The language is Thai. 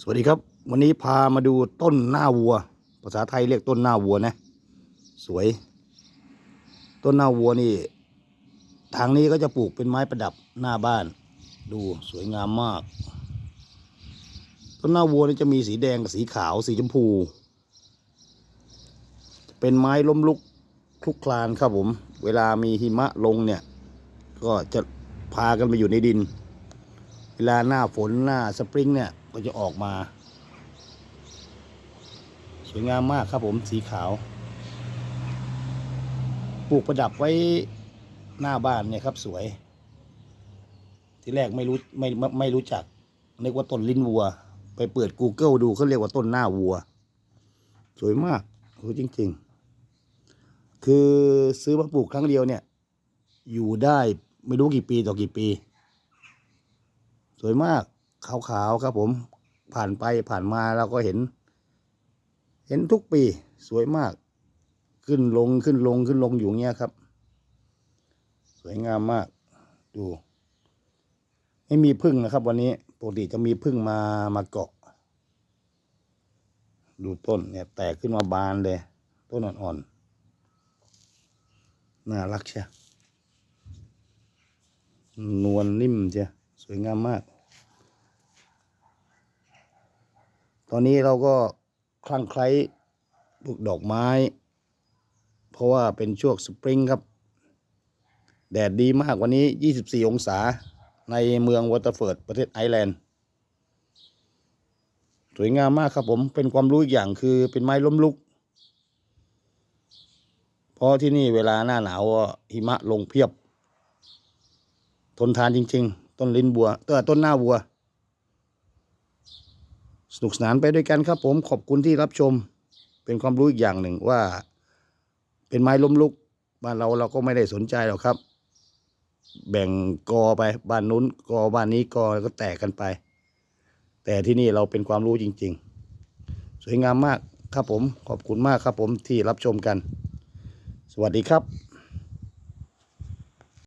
สวัสดีครับ วันนี้พามาดูต้นหน้าวัว ภาษาไทยเรียกต้นหน้าวัวนะ สวย ต้นหน้าวัวนี่ ทางนี้ก็จะปลูกเป็นไม้ประดับหน้าบ้าน ดูสวยงามมาก ต้นหน้าวัวนี่จะมีสีแดงกับสีขาวสีชมพู เป็นไม้ล้มลุกคลุกคลานครับผม เวลามีหิมะลงเนี่ย ก็จะพากันไปอยู่ในดิน เวลาหน้าฝนหน้าสปริงเนี่ย ก็จะออกมา สวยงามมากครับผมสีขาว ปลูกประดับไว้หน้าบ้านเนี่ยครับสวย ที่แรกไม่รู้ไม่ไม่ไม่รู้จักนึกว่าต้นลิ้นวัว ไปเปิด Google ดูเขาเรียกว่าต้นหน้าวัว สวยมากโอ้จริง ๆ คือซื้อมาปลูกครั้งเดียวเนี่ย อยู่ได้ไม่รู้กี่ปีต่อกี่ปี สวยมากขาวๆครับผม ผ่านไปผ่านมาเราก็เห็น เห็นทุกปีสวยมาก ขึ้นลงขึ้นลงขึ้นลงอยู่เงี้ยครับ สวยงามมาก ดู ไม่มีพึ่งนะครับ วันนี้ปกติจะมีพึ่งมามาเกาะ ดูต้นเนี่ย แตกขึ้นมาบานเลย ต้นอ่อนๆน่ารักเชียนวลนิ่มเชียสวยงามมาก ตอนนี้เราก็คลั่งไคล้ปลูกดอกไม้ เพราะว่าเป็นช่วงสปริงครับ แดดดีมากวันนี้ 24 องศาในเมืองวอเตอร์เฟิร์ดประเทศไอร์แลนด์ สวยงามมากครับผมเป็นความรู้อีกอย่างคือเป็นไม้ล้มลุก เพราะที่นี่เวลาหน้าหนาวหิมะลงเพียบ ทนทานจริง ๆ ต้นลิ้นบัวต้นต้นหน้าวัว สนุกสนานไปด้วยกันครับผมขอบคุณที่รับชม เป็นความรู้อีกอย่างหนึ่งว่า เป็นไม้ล้มลุกบ้านเราเราก็ไม่ได้สนใจหรอกครับ แบ่งกอไปบ้านนู้นกอบ้านนี้กอก็แตกกันไป แต่ที่นี่เราเป็นความรู้จริง ๆ สวยงามมากครับผมขอบคุณมากครับผมที่รับชมกัน สวัสดีครับ